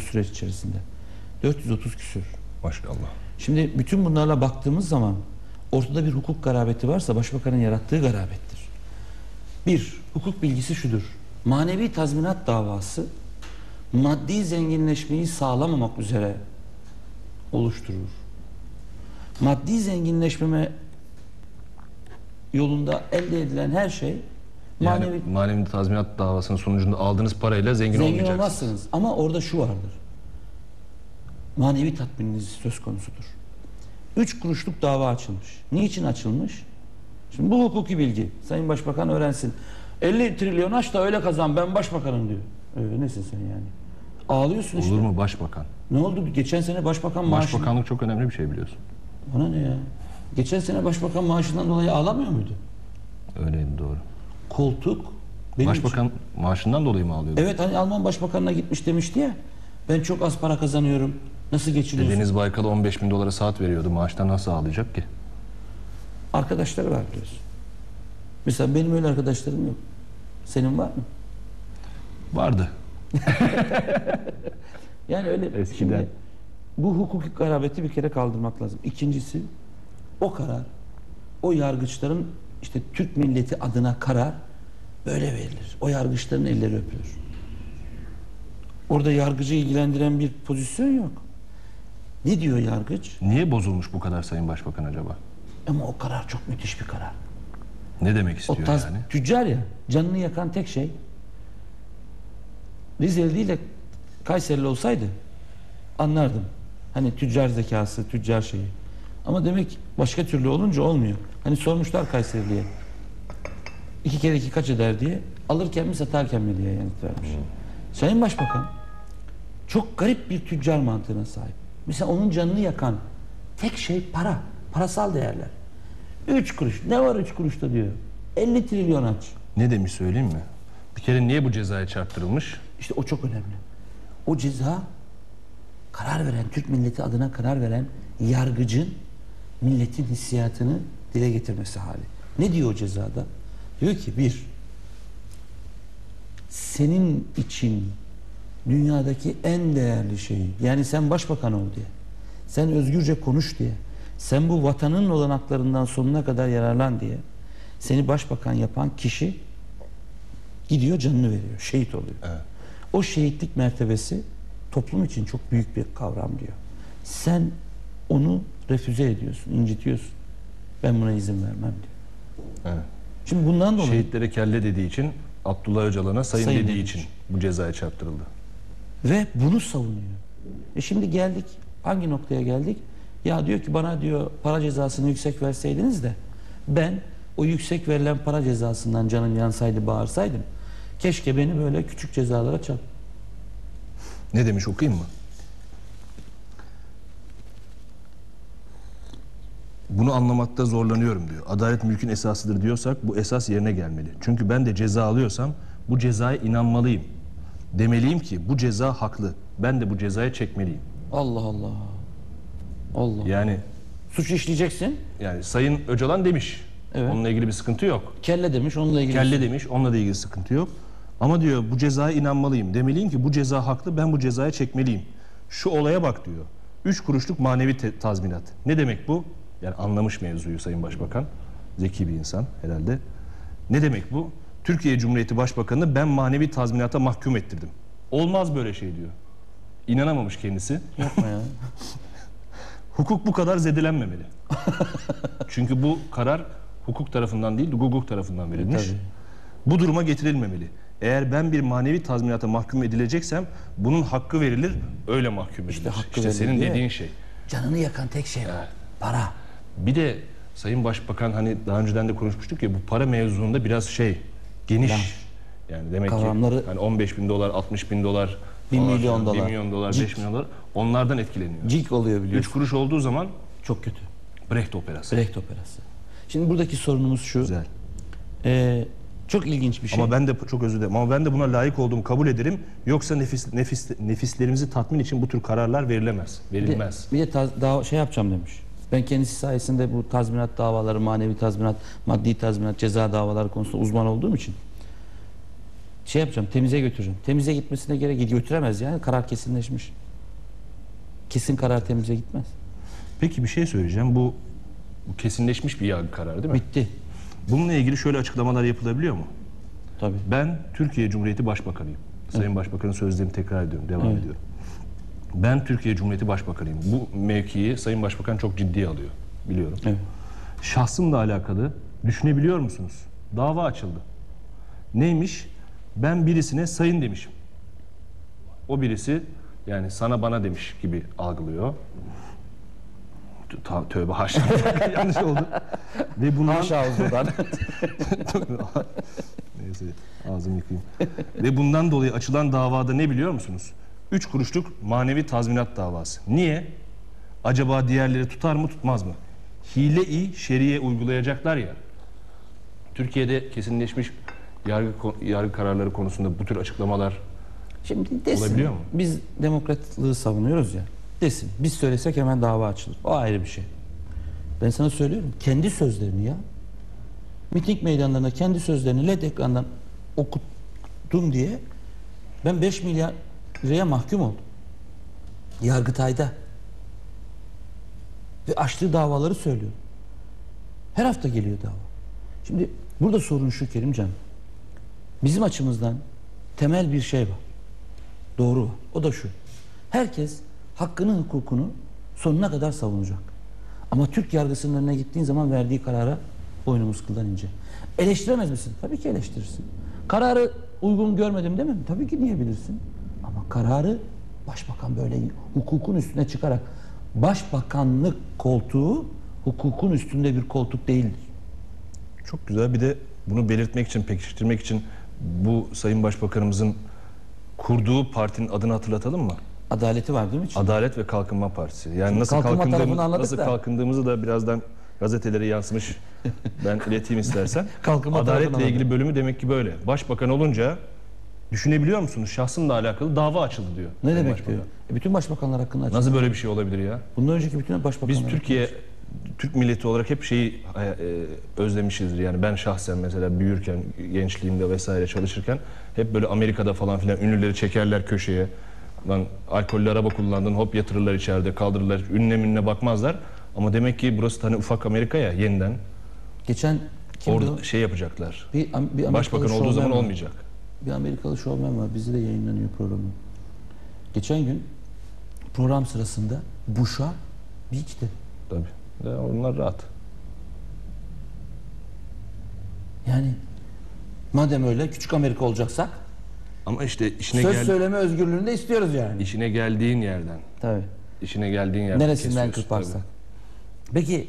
bu süreç içerisinde. 430 küsür. Maşallah. Şimdi bütün bunlarla baktığımız zaman ortada bir hukuk garabeti varsa başbakanın yarattığı garabettir. Bir, hukuk bilgisi şudur. Manevi tazminat davası maddi zenginleşmeyi sağlamamak üzere oluşturur. Maddi zenginleşmeme yolunda elde edilen her şey Yani manevi manevi, tazminat davasının sonucunda aldığınız parayla zengin, Zengin olmayacaksınız. olmazsınız. Ama orada şu vardır. Manevi tatmininiz söz konusudur. Üç kuruşluk dava açılmış. Niçin açılmış? Şimdi bu hukuki bilgi. Sayın Başbakan öğrensin. 50 trilyon aç da öyle kazan ben başbakanım diyor. Öyle nesin sen yani? Ağlıyorsun işte. Olur mu başbakan? Ne oldu? Geçen sene başbakan maaşı... Başbakanlık çok önemli bir şey biliyorsun. Bana ne ya? Geçen sene başbakan maaşından dolayı ağlamıyor muydu? Öyleydi doğru. Koltuk benim için- Başbakan maaşından dolayı mı alıyordu? Evet hani Alman başbakanına gitmiş demişti ya. Ben çok az para kazanıyorum. Nasıl geçiniyorsun? Deniz Baykal'a 15 bin dolara saat veriyordu. Maaştan nasıl ağlayacak ki? Arkadaşları var biliyorsun. Mesela benim öyle arkadaşlarım yok. Senin var mı? Vardı. Yani öyle Eskiden. şimdi bu hukuki garabeti bir kere kaldırmak lazım. İkincisi o karar o yargıçların işte Türk milleti adına karar böyle verilir. O yargıçların elleri öpülür. Orada yargıcı ilgilendiren bir pozisyon yok. Ne diyor yargıç? Niye bozulmuş bu kadar Sayın Başbakan acaba? Ama o karar çok müthiş bir karar. Ne demek O istiyor taz, yani? tüccar ya canını yakan tek şey Rizeli değil de Kayserili olsaydı anlardım. Hani tüccar zekası, tüccar şeyi. Ama demek başka türlü olunca olmuyor. Hani sormuşlar Kayserili'ye. İki kere iki kaç eder diye. Alırken mi satarken mi diye yanıt vermiş. Sayın Başbakan çok garip bir tüccar mantığına sahip. Mesela onun canını yakan tek şey para. Parasal değerler. Üç kuruş. Ne var üç kuruşta diyor. 50 trilyon aç. Ne demiş söyleyeyim mi? Bir kere niye bu cezaya çarptırılmış? İşte o çok önemli. O ceza karar veren, Türk milleti adına karar veren yargıcın milletin hissiyatını dile getirmesi hali. Ne diyor o cezada? Diyor ki bir, senin için dünyadaki en değerli şeyi, yani sen başbakan ol diye, sen özgürce konuş diye, sen bu vatanın olanaklarından sonuna kadar yararlan diye, seni başbakan yapan kişi gidiyor canını veriyor, şehit oluyor. Evet. O şehitlik mertebesi toplum için çok büyük bir kavram diyor. Sen onu refüze ediyorsun, incitiyorsun. Ben buna izin vermem diyor. Evet. Şimdi bundan dolayı Şehitlere kelle dediği için Abdullah Öcalan'a sayın, Sayın dediği için bu cezaya çarptırıldı. ve bunu savunuyor. E şimdi geldik hangi noktaya geldik? Ya diyor ki bana diyor para cezasını yüksek verseydiniz de ben o yüksek verilen para cezasından canım yansaydı bağırsaydım. Keşke beni böyle küçük cezalara çarp. Ne demiş okuyayım mı? Bunu anlamakta zorlanıyorum diyor. Adalet mülkün esasıdır diyorsak bu esas yerine gelmeli. Çünkü ben de ceza alıyorsam bu cezaya inanmalıyım. Demeliyim ki bu ceza haklı. Ben de bu cezaya çekmeliyim. Allah Allah. Allah. Yani Suç işleyeceksin. yani Sayın Öcalan demiş. Evet. Onunla ilgili bir sıkıntı yok. Kelle demiş onunla ilgili. Kelle demiş, onunla da ilgili sıkıntı yok. Ama diyor bu cezaya inanmalıyım. Demeliyim ki bu ceza haklı, ben bu cezaya çekmeliyim. Şu olaya bak diyor. Üç kuruşluk manevi te- tazminat. Ne demek bu? Yani anlamış mevzuyu Sayın Başbakan. Zeki bir insan herhalde. Ne demek bu? Türkiye Cumhuriyeti Başbakanı'nı ben manevi tazminata mahkum ettirdim. Olmaz böyle şey diyor. İnanamamış kendisi. Yapma ya. Hukuk bu kadar zedelenmemeli. Çünkü bu karar hukuk tarafından değil, hukuk tarafından verilmiş. tabii. Bu duruma getirilmemeli. Eğer ben bir manevi tazminata mahkum edileceksem bunun hakkı verilir, öyle mahkum edilir. İşte, hakkı verilir senin dediğin şey. Canını yakan tek şey var. Para. Bir de Sayın Başbakan hani daha önceden de konuşmuştuk ya bu para mevzuunda biraz şey geniş. Geniş. Yani demek Kavramları- ki hani 15 bin dolar, 60 bin dolar, Bir falan milyon filan, dolar. 1 milyon dolar, Cik. 5 milyon dolar onlardan etkileniyor. Cik oluyor 3 biliyorsun. kuruş olduğu zaman Çok kötü. Brecht operası. Brecht operası. Şimdi buradaki sorunumuz şu. Güzel. Ee, çok ilginç bir şey. Ama ben de çok özür dilerim. Ama ben de buna layık olduğumu kabul ederim. Yoksa nefis, nefis nefislerimizi tatmin için bu tür kararlar verilemez. bir de, Verilmez. bir de taz- daha şey yapacağım demiş. Ben kendisi sayesinde bu tazminat davaları, manevi tazminat, maddi tazminat, ceza davaları konusunda uzman olduğum için şey yapacağım, temize götüreceğim. Temize gitmesine gerek götüremez yani karar kesinleşmiş. Kesin karar temize gitmez. Peki bir şey söyleyeceğim. Bu, bu kesinleşmiş bir yargı kararı değil mi? Bitti. Bununla ilgili şöyle açıklamalar yapılabiliyor mu? Tabii. Ben Türkiye Cumhuriyeti Başbakanıyım. Sayın Başbakanın sözlerini tekrar ediyorum, devam Evet. ediyorum. Ben Türkiye Cumhuriyeti Başbakanıyım. Bu mevkiyi Sayın Başbakan çok ciddiye alıyor. Biliyorum. Evet. Şahsımla alakalı düşünebiliyor musunuz? Dava açıldı. Neymiş? Ben birisine sayın demişim. O birisi yani sana bana demiş gibi algılıyor. Ta- Tövbe haşa. Yanlış oldu. Ve bundan... Haşa Oslo'dan. Neyse ağzımı yıkayayım. Ve bundan dolayı açılan davada ne biliyor musunuz? Üç kuruşluk manevi tazminat davası. Niye? Acaba diğerleri tutar mı tutmaz mı? Hile-i şeriye uygulayacaklar ya. Türkiye'de kesinleşmiş yargı, yargı kararları konusunda bu tür açıklamalar Şimdi desin. Olabiliyor mu? Biz demokratlığı savunuyoruz ya. Desin. Biz söylesek hemen dava açılır. O ayrı bir şey. Ben sana söylüyorum. Kendi sözlerini ya. Miting meydanlarında kendi sözlerini led ekrandan okuttum diye ben 5 milyar liraya mahkum oldum. Yargıtay'da. Ve açtığı davaları söylüyor. Her hafta geliyor dava. Şimdi burada sorun şu Kerimcan. Bizim açımızdan temel bir şey var. Doğru var. O da şu. Herkes hakkını, hukukunu sonuna kadar savunacak. Ama Türk yargısının önüne gittiğin zaman verdiği karara boynumuz kıldan ince. Eleştiremez misin? Tabii ki eleştirirsin. Kararı uygun görmedim değil mi? Tabii ki diyebilirsin. Kararı başbakan böyle hukukun üstüne çıkarak başbakanlık koltuğu hukukun üstünde bir koltuk değildir. çok güzel. Bir de bunu belirtmek için, pekiştirmek için bu Sayın Başbakanımızın kurduğu partinin adını hatırlatalım mı? Adaleti var değil mi? Adalet ve Kalkınma Partisi. Yani nasıl kalkınma anladık nasıl da. kalkındığımızı da birazdan gazetelere yansımış. Ben ileteyim istersen. Kalkınma Adaletle ilgili bölümü demek ki böyle. Başbakan olunca düşünebiliyor musunuz? Şahsımla alakalı dava açıldı diyor. Ne Sayın demek Başbakan. diyor? E bütün başbakanlar hakkında açık. Nasıl böyle bir şey olabilir ya? Bundan önceki bütün başbakanlar Biz Türkiye Türk milleti olarak hep şeyi e, e, özlemişizdir. Yani ben şahsen mesela büyürken, gençliğimde vesaire çalışırken hep böyle Amerika'da falan filan ünlüleri çekerler köşeye. Lan alkollü araba kullandın hop yatırırlar içeride kaldırırlar. Ününe mününe bakmazlar. Ama demek ki burası hani ufak Amerika ya yeniden. Geçen Orada o? şey yapacaklar. Bir, bir Amerikalı Başbakan olduğu zaman olmayacak. Bir Amerikalı şovmen var. Bizde de yayınlanıyor programı. Geçen gün program sırasında Bush'a beach dedi. Tabii. De onlar rahat. Yani madem öyle küçük Amerika olacaksak Ama işte işine söz gel söyleme özgürlüğünü de istiyoruz yani. işine geldiğin yerden, Tabii. işine geldiğin yerden Neresinden kırparsak. Peki